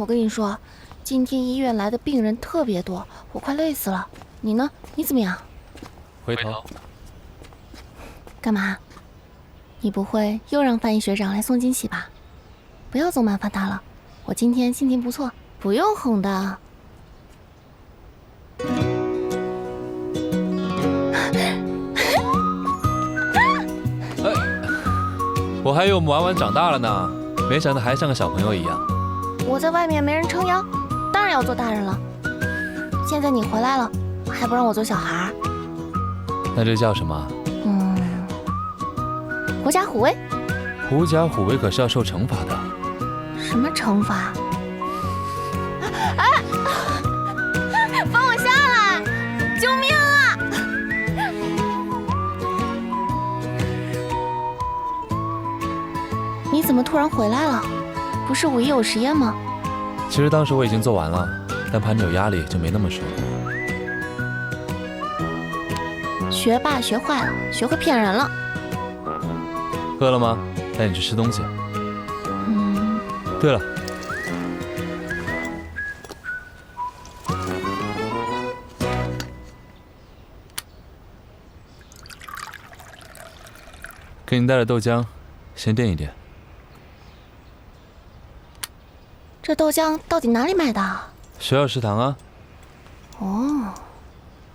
我跟你说，今天医院来的病人特别多，我快累死了。你呢？你怎么样？回头。干嘛？你不会又让翻译学长来送惊喜吧？不要总麻烦他了。我今天心情不错，不用哄的。我还以为我们婉婉长大了呢，没想到还像个小朋友一样。我在外面没人撑腰，当然要做大人了。现在你回来了，还不让我做小孩？那这叫什么？嗯，狐假虎威。狐假虎威可是要受惩罚的。什么惩罚？哎！放我下来！救命啊！你怎么突然回来了？不是五一有实验吗？其实当时我已经做完了，但怕你有压力，就没那么说。学霸学坏了，学会骗人了。饿了吗？带你去吃东西。嗯。对了，给你带了豆浆，先垫一垫。这豆浆到底哪里买的？学校食堂啊。哦，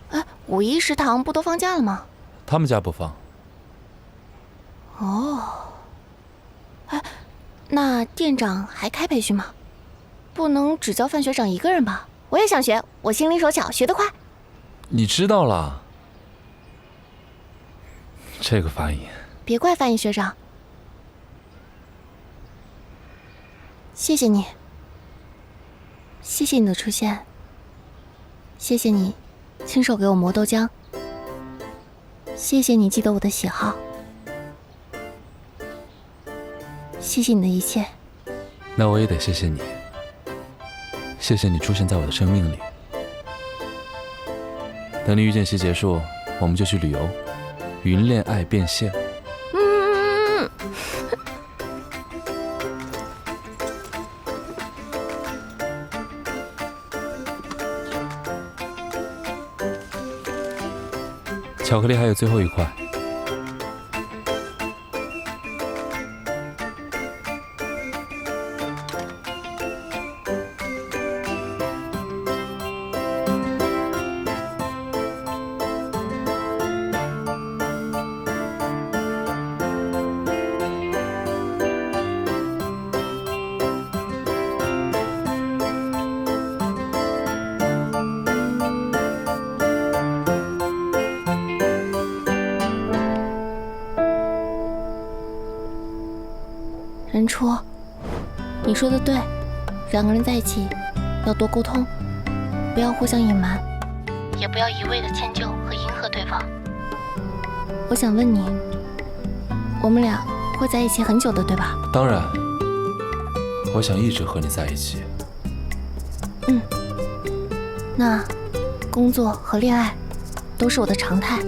哎，五一食堂不都放假了吗？他们家不放。哦，哎，那店长还开培训吗？不能只教范学长一个人吧？我也想学，我心灵手巧，学得快。你知道了？这个翻译。别怪翻译学长。谢谢你。谢谢你的出现，谢谢你亲手给我磨豆浆，谢谢你记得我的喜好，谢谢你的一切。那我也得谢谢你，谢谢你出现在我的生命里。等你遇见期结束，我们就去旅游，云恋爱变现。巧克力还有最后一块。任初，你说的对，两个人在一起要多沟通，不要互相隐瞒，也不要一味的迁就和迎合对方。我想问你，我们俩会在一起很久的，对吧？当然，我想一直和你在一起。嗯，那工作和恋爱都是我的常态。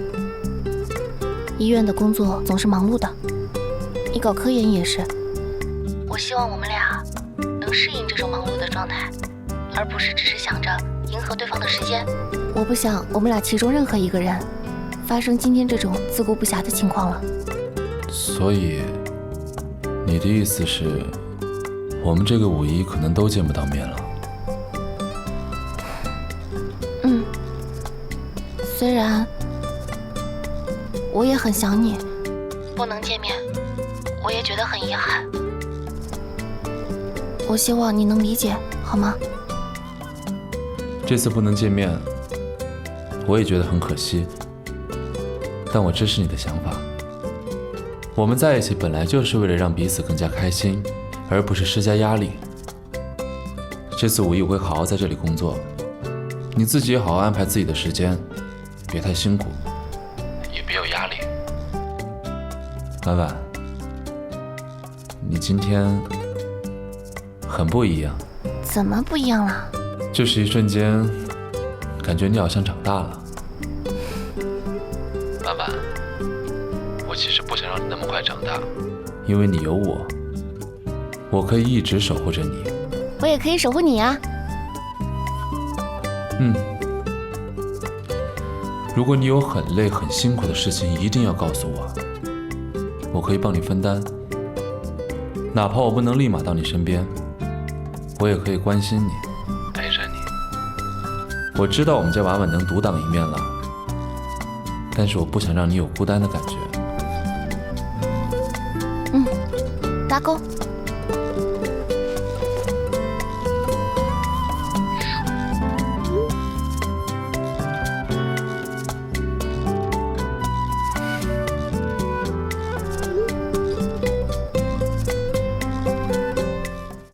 医院的工作总是忙碌的，你搞科研也是。我希望我们俩能适应这种忙碌的状态，而不是只是想着迎合对方的时间。我不想我们俩其中任何一个人发生今天这种自顾不暇的情况了。所以，你的意思是，我们这个五一可能都见不到面了？嗯，虽然我也很想你，不能见面，我也觉得很遗憾。我希望你能理解，好吗？这次不能见面，我也觉得很可惜。但我支持你的想法。我们在一起本来就是为了让彼此更加开心，而不是施加压力。这次五一我会好好在这里工作，你自己也好好安排自己的时间，别太辛苦，也别有压力。婉婉，你今天。很不一样，怎么不一样了？就是一瞬间，感觉你好像长大了。爸爸，我其实不想让你那么快长大，因为你有我，我可以一直守护着你，我也可以守护你啊。嗯，如果你有很累、很辛苦的事情，一定要告诉我，我可以帮你分担。哪怕我不能立马到你身边，我也可以关心你，陪着你。我知道我们家婉婉能独当一面了，但是我不想让你有孤单的感觉。嗯打勾。